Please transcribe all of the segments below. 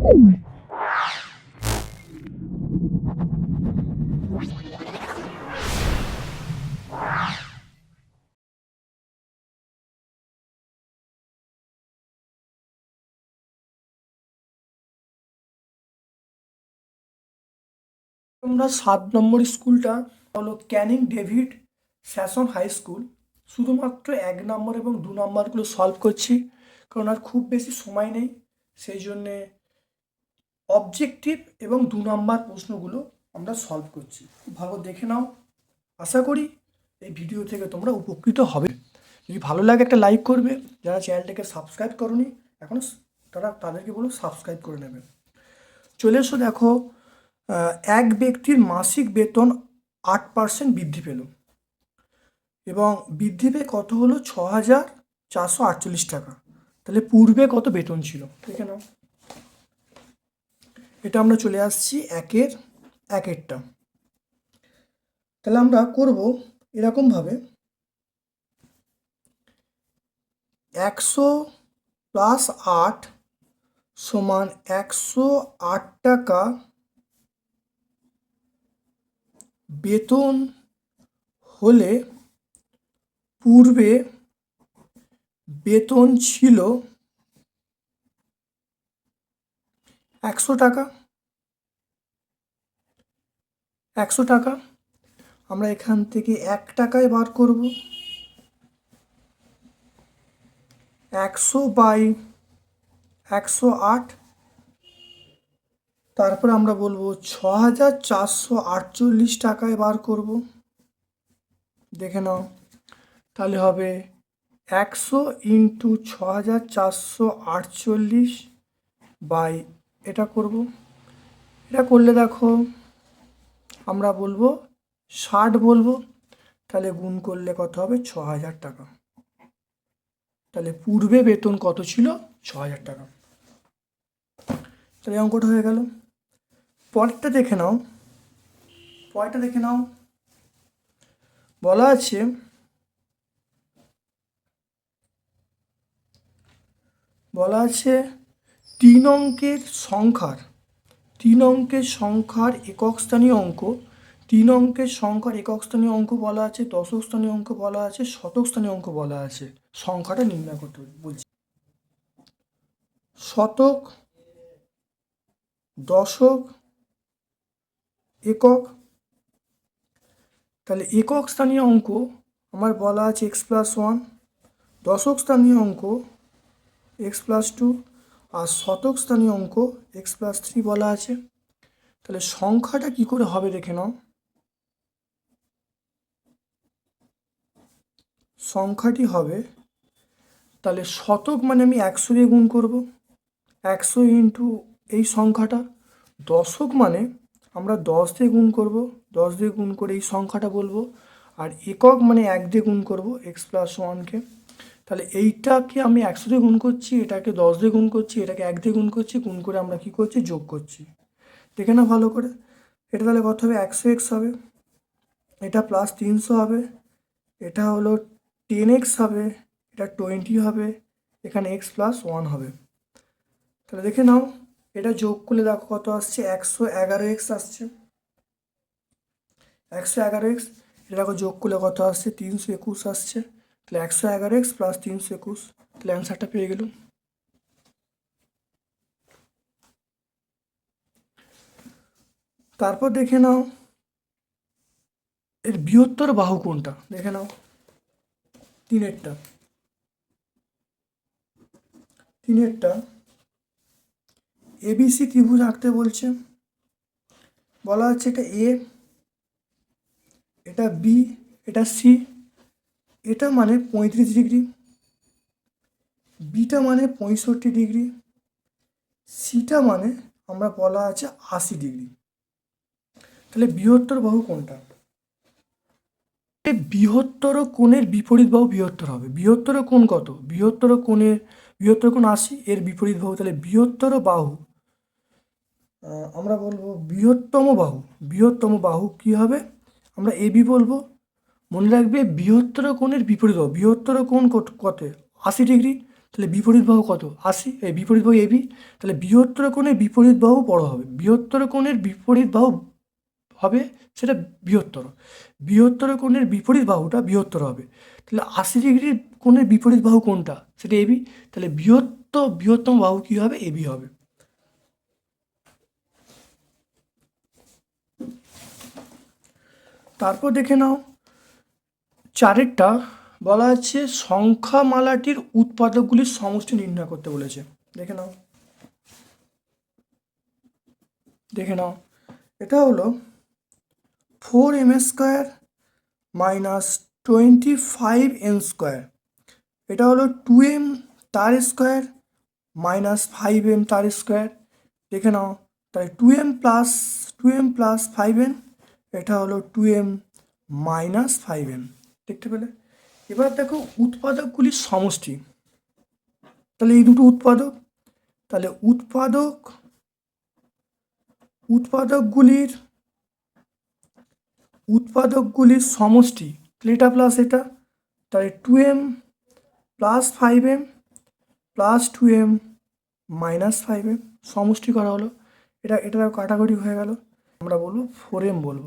আমরা সাত নম্বর স্কুলটা হলো Canning David Sassoon high school. শুধুমাত্র এক নম্বর এবং দু নম্বরগুলো সলভ করছি, কারণ আর খুব বেশি সময় নেই, সেই জন্যে অবজেক্টিভ এবং দু নম্বর প্রশ্নগুলো আমরা সলভ করছি। খুব ভালো দেখে নাও। আশা করি এই ভিডিও থেকে তোমরা উপকৃত হবে। যদি ভালো লাগে একটা লাইক করবে। যারা চ্যানেলটাকে সাবস্ক্রাইব করনি, এখন তারা তাদেরকে বলো সাবস্ক্রাইব করে নেবে। চলে এসো দেখো এক ব্যক্তির মাসিক বেতন আট পার্সেন্ট বৃদ্ধি পেল। এবং বৃদ্ধি পেয়ে কত হলো? ছ হাজার চারশো আটচল্লিশ টাকা। তাহলে পূর্বে কত বেতন ছিল? দেখে নাও। এটা আমরা চলে আসছি একের, একেরটা। তাহলে আমরা করব এরকমভাবে। একশো প্লাস আট সমান একশো আট টাকা বেতন হলে পূর্বে বেতন ছিল একশো টাকা। একশো টাকা। আমরা এখান থেকে এক টাকায় বার করব। একশো বাই একশো আট। তারপর আমরা বলব ছ হাজার চারশো আটচল্লিশ টাকায় বার করব। দেখে নাও। তাহলে হবে একশো ইন্টু ছ হাজার চারশো আটচল্লিশ বাই এটা করব। এটা করলে দেখো আমরা বলব ষাট বলব, তাহলে গুণ করলে কত হবে? ছ হাজার টাকা। তাহলে পূর্বে বেতন কত ছিল? ছ হাজার টাকা। তাহলে অঙ্কটা হয়ে গেল। পরেরটা দেখে নাও। পরেরটা দেখে নাও। বলা আছে বলা আছে তিন অঙ্কের সংখ্যার তিন অঙ্কের সংখ্যার একক স্থানীয় অঙ্ক, তিন অঙ্কের সংখ্যার একক স্থানীয় অঙ্ক বলা আছে, দশক স্থানীয় অঙ্ক বলা আছে, শতক স্থানীয় অঙ্ক বলা আছে। সংখ্যাটা নির্ণয় করতে বলছি শতক, দশক, একক। তাহলে একক স্থানীয় অঙ্ক আমার বলা আছে এক্স প্লাস ওয়ান দশক স্থানীয় অঙ্ক এক্স প্লাস টু আর শতক স্থানীয় অঙ্ক এক্স প্লাস থ্রি বলা আছে। তাহলে সংখ্যাটা কি করে হবে দেখে নাও। সংখ্যাটি হবে, তাহলে শতক মানে আমি একশো দিয়ে গুণ করব। একশো ইন্টু এই সংখ্যাটা, দশক মানে আমরা দশ দিয়ে গুণ করব, দশ দিয়ে গুণ করে এই সংখ্যাটা বলব। আর একক মানে এক দিয়ে গুণ করব এক্স প্লাস ওয়ানকে তাহলে এইটাকে আমি একশো দিয়ে গুণ করছি, এটাকে দশ দিয়ে গুণ করছি, এটাকে এক দিয়ে গুণ করছি, গুণ করে আমরা কী করছি? যোগ করছি। দেখে না ভালো করে। এটা তাহলে কত হবে? একশো এক্স হবে। এটা প্লাস তিনশো হবে। এটা হলো টেন এক্স হবে। এটা টোয়েন্টি হবে। এখানে এক্স প্লাস ওয়ান হবে। তাহলে দেখে নাও। এটা যোগ করলে দেখো কত আসছে? একশো এগারো এক্স আসছে। একশো এগারো এক্স। এটা দেখো যোগ করলে কত আসছে? তিনশো একুশ আসছে। তাহলে একশো এগারো এক্স প্লাস তিনশো একুশ তাহলে অ্যান্সারটা পেয়ে গেলাম। তারপর দেখে নাও, এর বৃহত্তর বাহু কোনটা? দেখে নাও, তিনেরটা। তিনেরটা। এবিসি ত্রিভুজ আঁকতে বলছে। বলা হচ্ছে এটা এ এটা বি এটা সি এটা মানে পঁয়ত্রিশ ডিগ্রি। বিটা মানে পঁয়ষট্টি ডিগ্রি। সিটা মানে আমরা বলা আছে আশি ডিগ্রি। তাহলে বৃহত্তর বাহু কোনটা? বৃহত্তর কোণের বিপরীত বাহু বৃহত্তর হবে। বৃহত্তর কোণ কত? বৃহত্তর কোণের বৃহত্তর কোণ আশি, এর বিপরীত বাহু তাহলে বৃহত্তর বাহু আমরা বলব বৃহত্তম বাহু। বৃহত্তম বাহু কি হবে? আমরা এবি বলব। মনে রাখবে বৃহত্তর কোণের বিপরীত বাহু বৃহত্তর কোণ কত? আশি ডিগ্রি। তাহলে বিপরীত বাহু কত? আশি। এই বিপরীত বাহু এবি তাহলে বৃহত্তর কোণের বিপরীত বাহু বড় হবে। বৃহত্তর কোণের বিপরীত বাহু হবে সেটা বৃহত্তর। বৃহত্তর কোণের বিপরীত বাহুটা বৃহত্তর হবে। তাহলে আশি ডিগ্রির কোণের বিপরীত বাহু কোনটা? সেটা এবি তাহলে বৃহত্তর বৃহত্তম বাহু কী হবে? এবি হবে। তারপর দেখে নাও। চারেরটা বলা আছে সংখ্যামালাটির উৎপাদকগুলির সমষ্টি নির্ণয় করতে বলেছে। দেখে নাও। দেখে নাও। এটা হলো four M square minus twenty five M square. এটা হলো টু এম তার স্কোয়ার মাইনাস ফাইভ এম তার স্কোয়ার। দেখে নাও। তাহলে two M plus, two M plus five M এটা হলো two M minus five M দেখতে পেলে? এবার দেখো উৎপাদকগুলির সমষ্টি। তাহলে এই দুটো উৎপাদক, তাহলে উৎপাদক, উৎপাদকগুলির উৎপাদকগুলির সমষ্টি এটা প্লাস এটা তাহলে two M plus five M plus two M minus five M সমষ্টি করা হলো। এটা এটা কাটাকুটি হয়ে গেল। আমরা বলব ফোর এম বলব।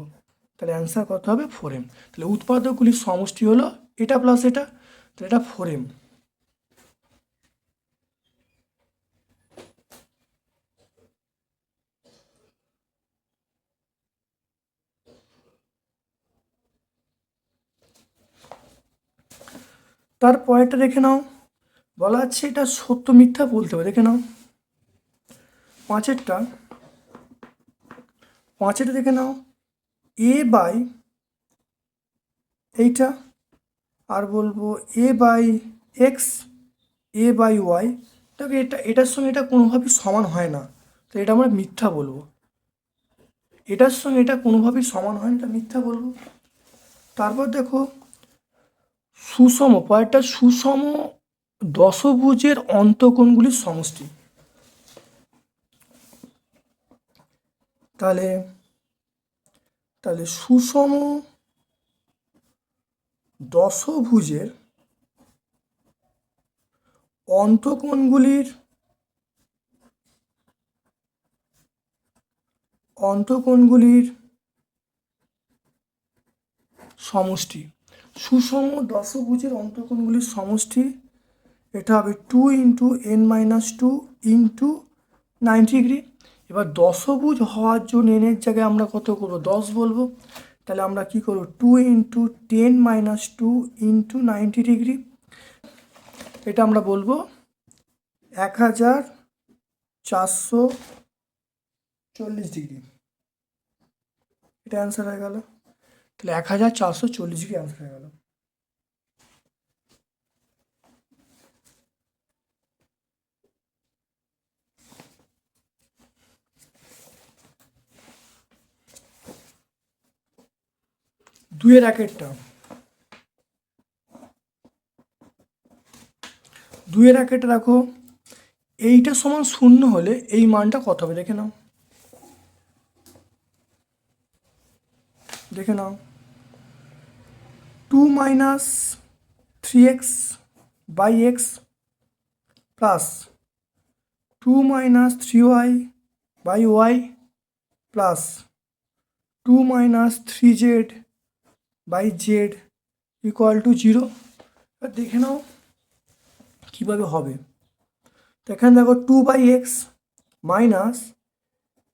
তাহলে অ্যান্সার কত হবে? ফোর এম তাহলে উৎপাদকগুলির সমষ্টি হলো এটা প্লাস এটা, তাহলে এটা ফোর এম তার পরেরটা দেখে নাও। বলা আছে এটা সত্য মিথ্যা বলতে হবে, দেখে নাও। পাঁচেরটা পাঁচেরটা দেখে নাও। এ বাই এইটা, আর বলব A by X A by Y তবে এটা, এটার সঙ্গে এটা কোনোভাবেই সমান হয় না। তো এটা আমরা মিথ্যা বলব। এটার সঙ্গে এটা কোনোভাবেই সমান হয় না, এটা মিথ্যা বলব। তারপর দেখো, সুষম পরেরটা সুষম দশভুজের অন্তকোণগুলির সমষ্টি। তাহলে তাহলে সুষম দশভুজের অন্তকোণগুলির অন্তকোণগুলির সমষ্টি। সুষম দশভুজের অন্তকোণগুলির সমষ্টি এটা হবে two into N minus two into ninety degree এবার দশভুজ হওয়ার জন্য এনের জায়গায় আমরা কত করব? দশ বলব। তাহলে আমরা কি করব? Two into ten minus two into ninety degree এটা আমরা বলব এক হাজার চারশো চল্লিশ ডিগ্রি এটা অ্যান্সার হয়ে গেল। তাহলে এক হাজার চারশো চল্লিশ ডিগ্রি অ্যান্সার হয়ে গেল। দুইয়ের একেরটা। দুইয়ের একেরটা রাখো এইটা সমান শূন্য হলে এই মানটা কত হবে দেখে নাও। দেখে নাও। Two minus three X by X plus two minus three Y by Y plus two minus three Z by Z equal to zero দেখে নাও কীভাবে হবে তো এখানে দেখো two by X minus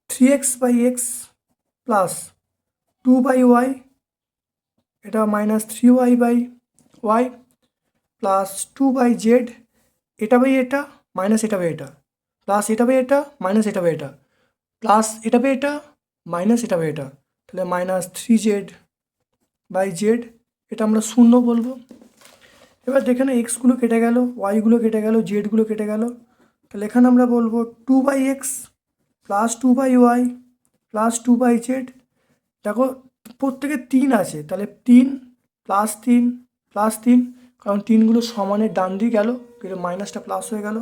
three X by X plus two by Y এটা minus three Y by Y plus two by Z এটা by এটা মাইনাস এটা বাই এটা প্লাস এটা বাই এটা মাইনাস এটা বাই এটা প্লাস এটা বাই এটা মাইনাস এটা বাই এটা তাহলে minus three Z by Z, এটা আমরা শূন্য বলব। এবার দেখে না এক্সগুলো কেটে গেল ওয়াইগুলো কেটে গেল জেডগুলো কেটে গেল। তাহলে এখানে আমরা বলব two by X plus two by Y plus two by Z দেখো, প্রত্যেকে তিন আছে, তাহলে তিন প্লাস তিন প্লাস তিন, কারণ তিনগুলো সমানের ডান দিয়ে গেল কিন্তু মাইনাসটা প্লাস হয়ে গেল।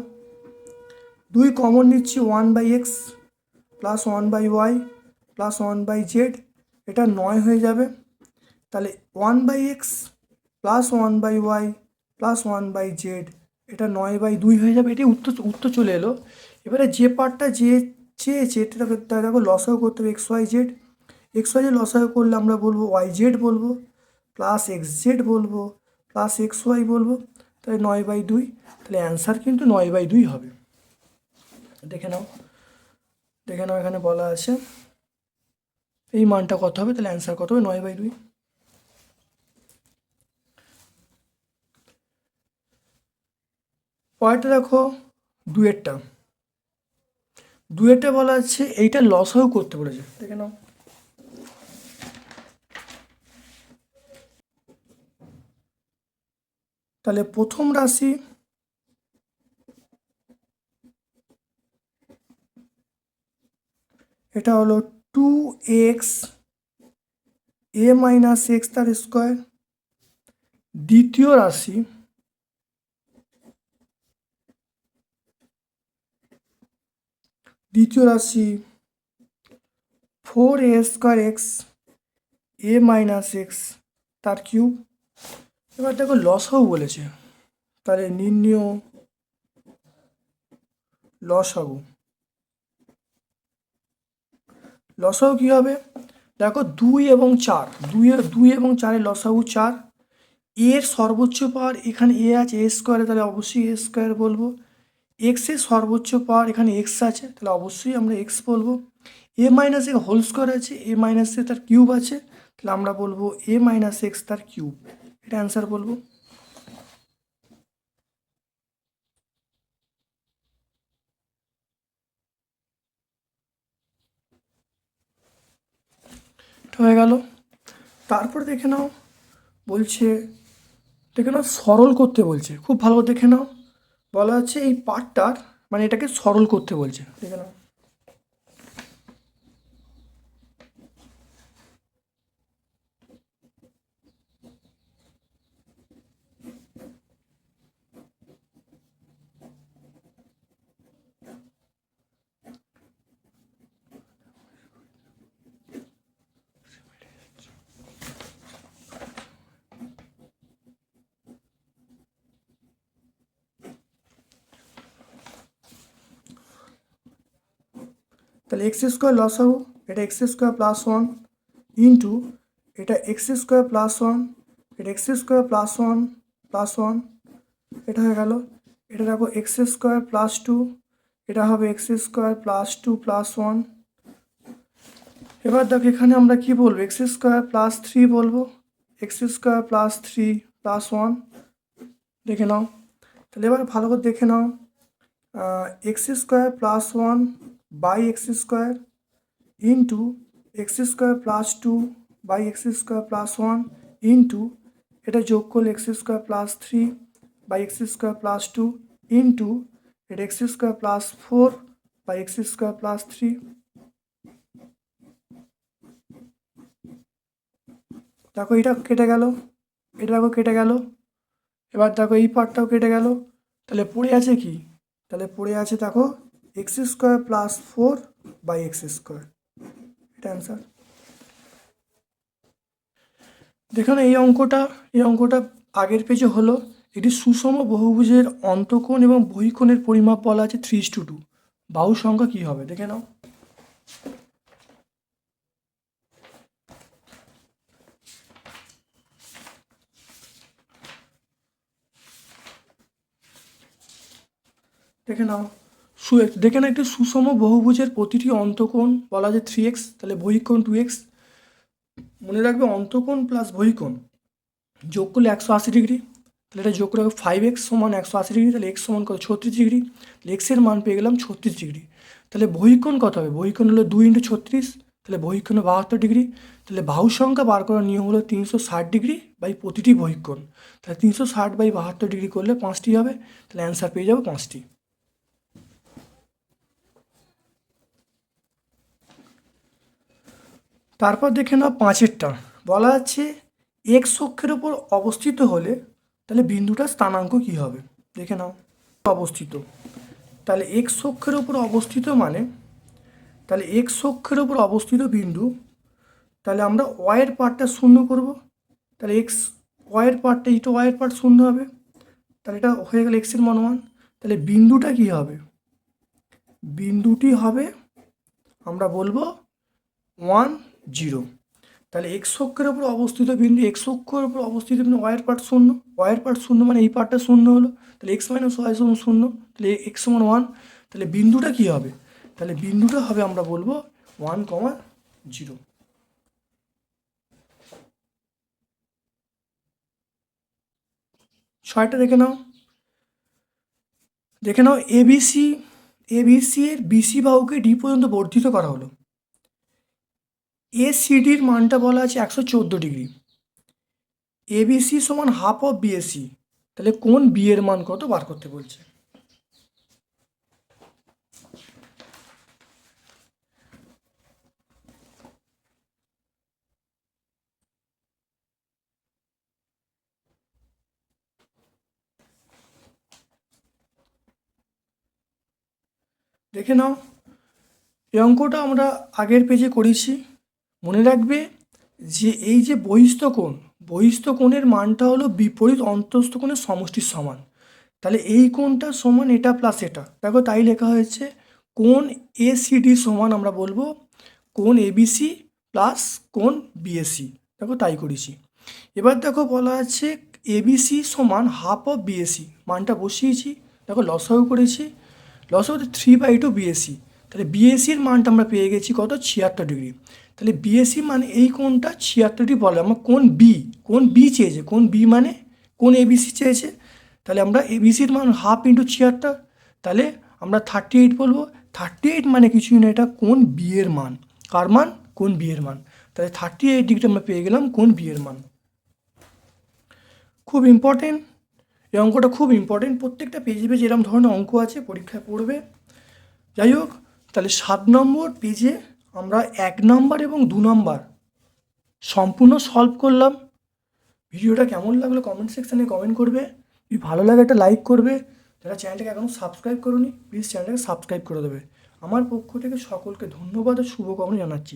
দুই কমন নিচ্ছি one by X plus one by Y plus one by Z এটা নয় হয়ে যাবে। তাহলে one by X plus one by Y plus one by Z এটা নয় বাই দুই হয়ে যাবে, এটাই উত্তর উত্তর চলে এলো। এবারে যে পার্টটা যে চেয়েছে, এটা দেখো লসাও করতে হবে X Y Z X Y Z লসাও করলে আমরা বলব ওয়াই জেড বলব প্লাস এক্স জেড বলব প্লাস এক্স ওয়াই বলব, তাহলে নয় বাই দুই। তাহলে অ্যান্সার কিন্তু নয় বাই দুই হবে। দেখে নাও দেখে নাও এখানে বলা আছে। এই মানটা কত হবে? তাহলে অ্যান্সার কত হবে? নয় বাই দুই। পরেরটা দেখো, দুয়েরটা। দুয়েরটা বলা আছে, এইটা লস হয়েও করতে বলেছে দেখে নাও। তাহলে প্রথম রাশি এটা হলো two X A minus X তার স্কোয়ার দ্বিতীয় রাশি দ্বিতীয় রাশি four A square X A minus X তার কিউব এবার দেখো লসও বলেছে, তাহলে নির্ণয় লসাগু লসাগু কী হবে? দেখো দুই এবং চার, দুই দুই এবং চারের লসাগু চার। এর সর্বোচ্চ পাওয়ার এখানে এ আছে এ স্কোয়ারে তাহলে অবশ্যই এ স্কোয়ার বলব। এক্সের সর্বোচ্চ পাওয়ার এখানে এক্স আছে, তাহলে অবশ্যই আমরা এক্স বলব। A minus A whole square আছে এ মাইনাস তার কিউব আছে, তাহলে আমরা বলব এ মাইনাস এক্স তার কিউব এটা অ্যান্সার বলব। হয়ে গেল। তারপর দেখে নাও, বলছে, দেখে নাও, সরল করতে বলছে। খুব ভালো দেখে নাও। বলা হচ্ছে এই পাঠটার মানে এটাকে সরল করতে বলছে। তাহলে এক্স স্কোয়ার লস হব, এটা X square plus one into এটা এক্স স্কোয়ার প্লাস ওয়ান এটা X square plus one plus one এটা হয়ে গেল। এটা দেখো এক্স স্কোয়ার প্লাস টু এটা হবে X square plus two plus one এবার দেখো এখানে আমরা কি বলব? এক্স স্কোয়ার প্লাস থ্রি বলব X square plus three plus one দেখে নাও। তাহলে এবার ভালো করে দেখে নাও। X square plus one by X square into X square plus two by X square plus one into এটা যোগ করলে X square plus three by X square plus two into এটা X square plus four by X square plus three দেখো এটা কেটে গেল, এটা দেখো কেটে গেল, এবার দেখো এই পার্টটাও কেটে গেল, তাহলে পড়ে আছে কি? তাহলে পড়ে আছে দেখো X square plus four by X square. এটা অ্যান্সার দেখুন, এই অঙ্কটা এই অঙ্কটা আগের পেজে হলো। এটি সুষম বহুভুজের অন্তকোণ এবং বহিকোণের পরিমাপ বলা আছে থ্রি টু টু বাহু সংখ্যা কী হবে? দেখে নাও। দেখে নাও। সু, দেখে নাও, একটি সুষম বহুভুজের প্রতিটি অন্তকোণ, বলা যায় থ্রি এক্স তাহলে বহিকোণ টু এক্স মনে রাখবে, অন্তকোণ প্লাস বহিকোণ যোগ করলে একশো আশি ডিগ্রি। তাহলে এটা যোগ করে ফাইভ এক্স সমান একশো আশি ডিগ্রি, তাহলে এক্স সমান কত? ছত্রিশ ডিগ্রি। তাহলে এক্সের মান পেয়ে গেলাম ছত্রিশ ডিগ্রি। তাহলে বহিকোণ কত হবে? বহিকোণ হলো দুই ইন্টু ছত্রিশ, তাহলে বহিকোণে বাহাত্তর ডিগ্রি। তাহলে বাহু সংখ্যা বার করার নিয়ম হলো তিনশো ষাট ডিগ্রি বাই প্রতিটি বহিকোণ। তাহলে তিনশো ষাট বাই বাহাত্তর ডিগ্রি করলে পাঁচটি হবে, তাহলে অ্যান্সার পেয়ে যাব পাঁচটি। তারপর দেখে নাও পাঁচেরটা। বলা আছে এক্স অক্ষের ওপর অবস্থিত হলে তাহলে বিন্দুটার স্থানাঙ্ক কী হবে? দেখে নাও, অবস্থিত। তাহলে এক্স অক্ষের ওপর অবস্থিত মানে তাহলে এক্স অক্ষের ওপর অবস্থিত বিন্দু, তাহলে আমরা ওয়াইয়ের পার্টটা শূন্য করব। তাহলে এক্স ওয়াইয়ের পার্টটা ইটো ওয়াইয়ের পার্ট শূন্য হবে। তাহলে এটা হয়ে গেল এক্সের মান ওয়ান তাহলে বিন্দুটা কী হবে? বিন্দুটি হবে, আমরা বলব ওয়ান জিরো। তাহলে এক্স অক্ষের উপর অবস্থিত বিন্দু এক্স অক্ষের উপর অবস্থিত বিন্দু ওয়াইয়ের পার্ট শূন্য। ওয়াইয়ের পার্ট শূন্য মানে এই পার্টটা শূন্য হলো। তাহলে এক্স মাইনাস ওয়াই সমান শূন্য। তাহলে এক্স সমান ওয়ান তাহলে বিন্দুটা কী হবে? তাহলে বিন্দুটা হবে আমরা বলব ওয়ান কমা জিরো ছয়টা দেখে নাও। দেখে নাও এবিসি এবিসি এর বিসি বাহুকে ডি পর্যন্ত বর্ধিত করা হলো। এসিডির মানটা বলা আছে একশো চোদ্দ ডিগ্রি। এবিসি সমান হাফ অফ বিএসি তাহলে কোন বি এর মান কত বার করতে বলছে? দেখে নাও। এই অঙ্কটা আমরা আগের পেজে করেছি। মনে রাখবে যে এই যে বহিস্থ কোণ, বহিস্থ কোণের মানটা হলো বিপরীত অন্তস্থ কোণের সমষ্টির সমান। তাহলে এই কোণটা সমান এটা প্লাস এটা। দেখো তাই লেখা হয়েছে, কোণ এসিডি সমান আমরা বলব কোণ এবিসি প্লাস কোণ বিএসি দেখো তাই করেছি। এবার দেখো বলা আছে এবিসি সমান হাফ অফ বিএসি মানটা বসিয়েছি, দেখো লসাগু করেছি। লসাগু থ্রি বাই টু বিএসি তাহলে বিএসির মানটা আমরা পেয়ে গেছি কত? ছিয়াত্তর ডিগ্রি তাহলে বিএসি মানে এই কোনটা ছিয়াত্তর ডিগ্রি বলে, আমরা কোন বি কোন বি চেয়েছে কোন বি মানে কোন এবিসি চেয়েছে। তাহলে আমরা এবিসির মান হাফ ইন্টু ছিয়াত্তর, তাহলে আমরা থার্টি এইট বলব। থার্টি এইট মানে কিছুই না, এটা কোন বিয়ের মান। কার মান? কোন বিয়ের মান। তাহলে থার্টি এইট ডিগ্রি আমরা পেয়ে গেলাম কোন বিয়ের মান। খুব ইম্পর্টেন্ট এই অঙ্কটা খুব ইম্পর্টেন্ট প্রত্যেকটা পেজে পেজে এরকম ধরনের অঙ্ক আছে, পরীক্ষায় পড়বে। যাই হোক, তাহলে সাত নম্বর পেজে আমরা এক নম্বর এবং দু নম্বর সম্পূর্ণ সলভ করলাম। ভিডিওটা কেমন লাগল কমেন্ট সেকশানে কমেন্ট করবে। যদি ভালো লাগে একটা লাইক করবে। যারা চ্যানেলটাকে এখনও সাবস্ক্রাইব করুনি প্লিজ চ্যানেলটাকে সাবস্ক্রাইব করে দেবে। আমার পক্ষ থেকে সকলকে ধন্যবাদ ও শুভকামনা জানাচ্ছি।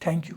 Thank you